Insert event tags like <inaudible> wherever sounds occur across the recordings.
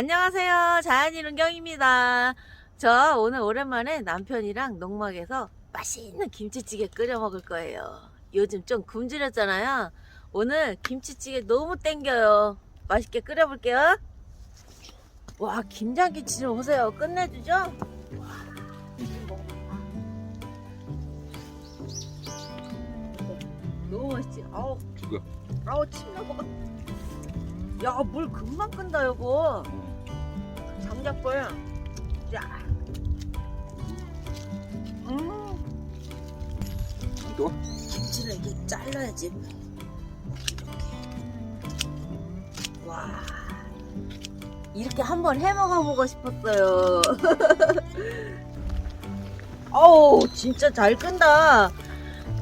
안녕하세요. 자연이 run경입니다. 저 오늘 오랜만에 남편이랑 농막에서 맛있는 김치찌개 끓여 먹을 거예요. 요즘 좀 굶주렸잖아요. 오늘 김치찌개 너무 땡겨요. 맛있게 끓여 볼게요. 와, 김장김치 좀 보세요. 끝내주죠? 와, 너무 맛있지? 아우, 죽어. 아우, 침 나고. 야, 물 금방 끈다, 여보. 장작불. 자. 음. 또? 김치를 이게 잘라야지. 이렇게. 와. 이렇게 한번 해 먹어보고 싶었어요. <laughs> 어우, 진짜 잘 끈다.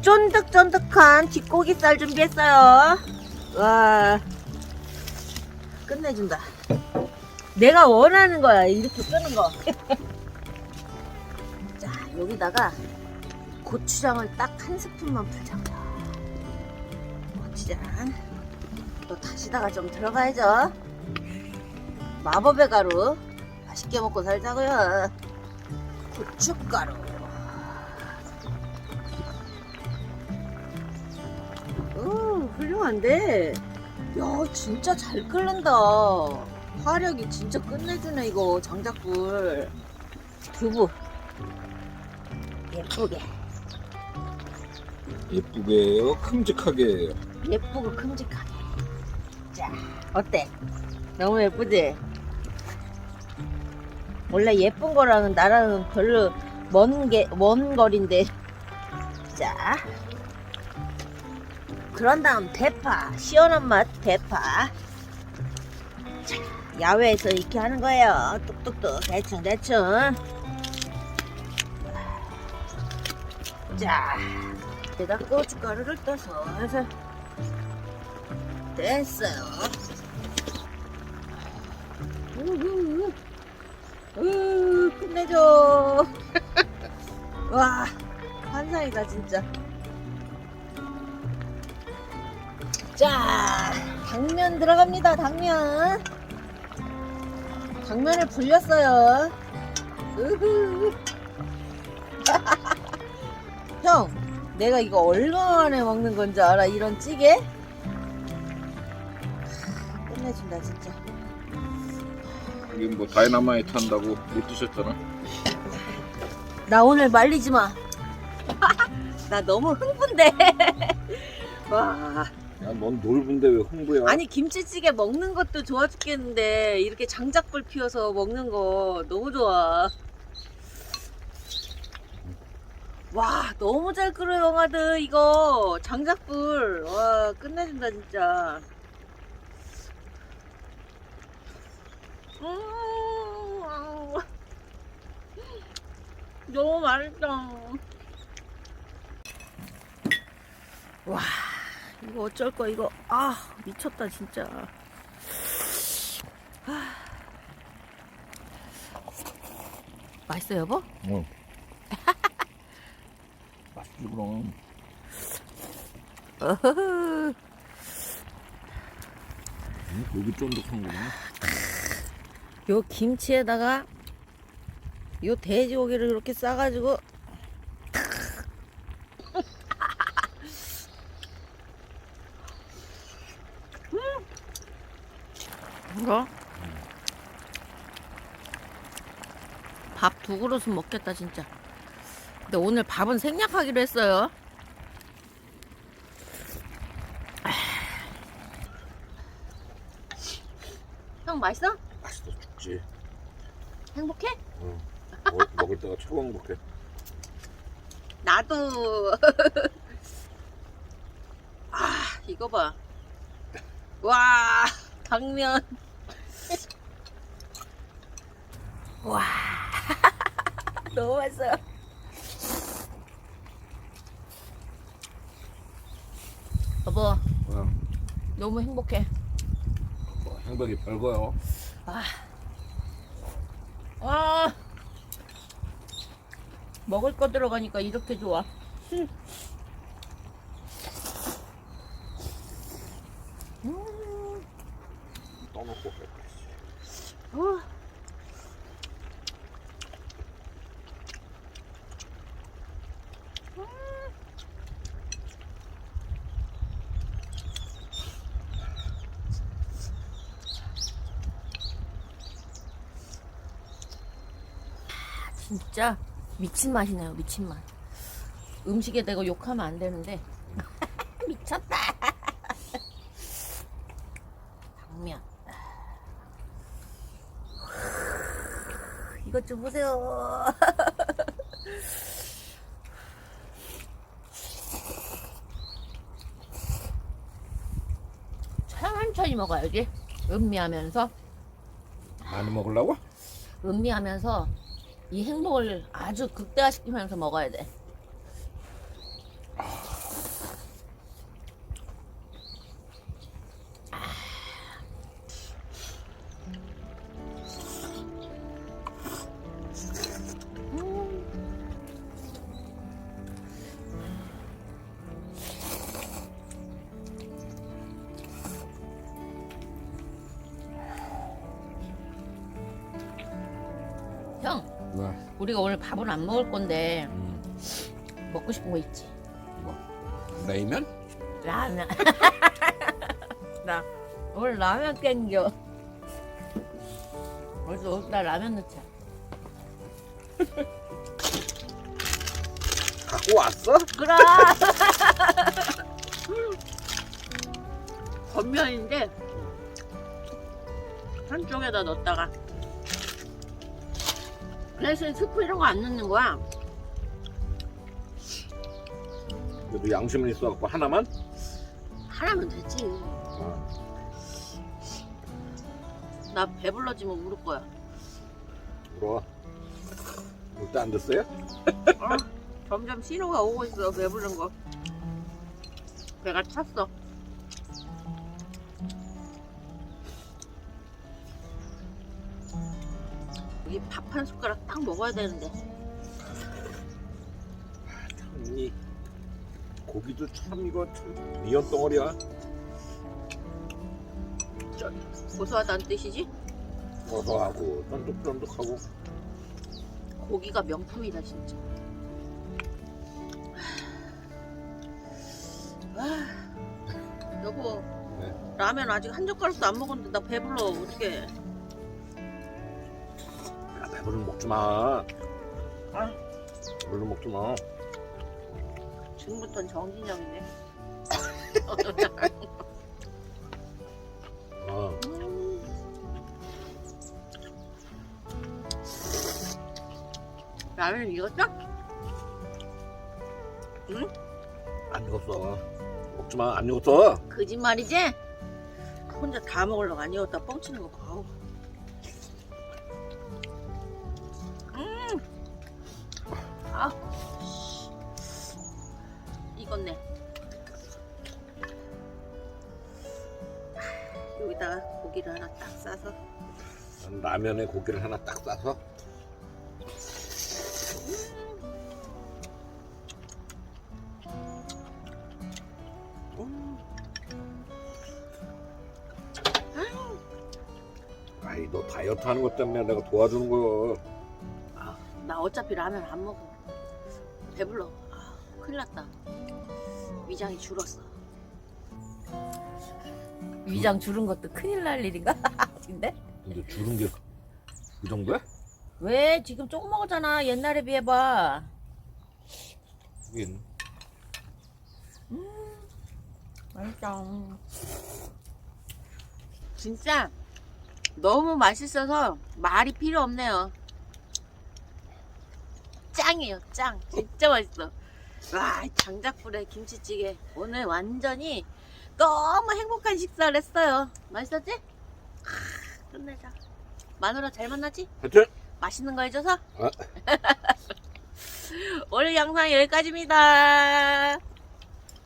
쫀득쫀득한 뒷고기살 준비했어요. 와. 끝내준다. 내가 원하는 거야. 이렇게 끄는 거. <laughs> 자, 여기다가 고추장을 딱 한 스푼만 풀자고요. 고추장. 또 다시다가 좀 들어가야죠. 마법의 가루. 맛있게 먹고 살자고요. 고춧가루. 오, 훌륭한데? 야, 진짜 잘 끓는다. 화력이 진짜 끝내주네, 이거, 장작불. 두부. 예쁘게. 예쁘게요? 큼직하게요? 예쁘고 큼직하게. 자, 어때? 너무 예쁘지? 원래 예쁜 거랑은 나랑은 별로 먼 게, 먼 거리인데. 자. 그런 다음 대파. 시원한 맛 대파. 자, 야외에서 이렇게 하는 거예요. 뚝뚝뚝. 대충, 대충. 자. 여기다 고춧가루를 떠서 해서 됐어요. 우후, 우 끝내줘. <laughs> 와, 환상이다 진짜. 자, 당면 들어갑니다. 당면. 당면을 불렸어요. 우후. <laughs> 형, 내가 이거 얼마만에 먹는 건지 알아? 이런 찌개? 끝내준다 진짜. 이게 뭐 다이너마이트 한다고 못 드셨잖아? 나 오늘 말리지 마. <laughs> 나 너무 흥분돼. <laughs> 와. 야, 넌 놀부인데 왜 홍보야? 아니 김치찌개 먹는 것도 좋아 죽겠는데 이렇게 장작불 피워서 먹는 거 너무 좋아. 와 너무 잘 끓여 영화들 이거 장작불 와 끝내준다 진짜. 음, 너무 맛있다. 와 이거 어쩔 거 이거 아 미쳤다 진짜. 아. 맛있어 여보? 응. <laughs> 맛있지 그럼. 어허허. 응? 여기 쫀득한 거구나. 요 김치에다가 요 돼지고기를 이렇게 싸가지고 음. 이거 밥 두 그릇은 먹겠다 진짜 근데 오늘 밥은 생략하기로 했어요 형 맛있어? 맛있어 죽지. 행복해? 응. 먹, 먹을 때가 최고 행복해. 나도. <laughs> 아, 이거 봐. 와, 당면. 와. <laughs> 너무 맛있어요. 여보, 응. 너무 행복해. 뭐, 행복이 별거요. 아. 아. 먹을 거 들어가니까 이렇게 좋아. 음. 진짜 미친 맛이네요, 미친 맛. 음식에 대고 욕하면 안 되는데. <laughs> 미쳤다. 당면. 이것 좀 보세요. <laughs> 천천히 먹어야지. 음미하면서, 많이 먹으려고? 음미하면서 이 행복을 아주 극대화시키면서 먹어야 돼. 우리가 오늘 밥을 안 먹을 건데 음, 먹고 싶은 거 있지? 뭐? 냉면? 라면. <laughs> 나 오늘 라면 땡겨. 그래서 여기다 라면 넣자. <laughs> 갖고 왔어? 그래. <laughs> 겉면인데 한쪽에다 넣었다가 대신 스프 이런 거 안 넣는 거야. 그래도 양심은 있어갖고 하나만? 하나면 되지. 어. 나 배불러지면 울을 거야. 물어. 물도 안 됐어요? 어, 점점 신호가 오고 있어 배부른 거 배가 찼어 여기 밥한 숟가락 딱 먹어야 되는데 참, 이 고기도 참 이거 참 미연 덩어리야. 고소하다는 뜻이지? 고소하고 쫀득쫀득하고. 고기가 명품이다 진짜 아, 여보 네. 라면 아직 한 젓가락도 안 먹었는데 나 배불러 어떡해 야, 배부르면 먹지 마. 아. 배부르 먹지 마. 지금부터는 정진영이네 어. 라면 익었어? 안 익었어. 먹지 마. 안 익었어. 거짓말이지? 혼자 다 먹으려고 안 익었다 뻥치는 거 봐. 음. 여기다가 고기를 하나 딱 싸서 난 라면에 고기를 하나 딱 싸서. 음. 아이 너 다이어트 하는 것 때문에 내가 도와주는 거야. 나 어차피 라면 안 먹어. 배불러. 아, 큰일 났다. 위장이 줄었어. 위장 줄은 것도 큰일 날 일인가? <laughs> 근데? 근데 주는 게그 정도야? 왜? 지금 조금 먹었잖아. 옛날에 비해 봐. 하긴. 맛있다. 진짜 너무 맛있어서 말이 필요 없네요. 짱이에요, 짱. 진짜 맛있어. 와, 장작불에 김치찌개. 오늘 완전히 너무 행복한 식사를 했어요. 맛있었지? 아, 끝내자. 마누라 잘 만나지? 하여튼 맛있는 거 해줘서? 아. <laughs> 오늘 영상 여기까지입니다.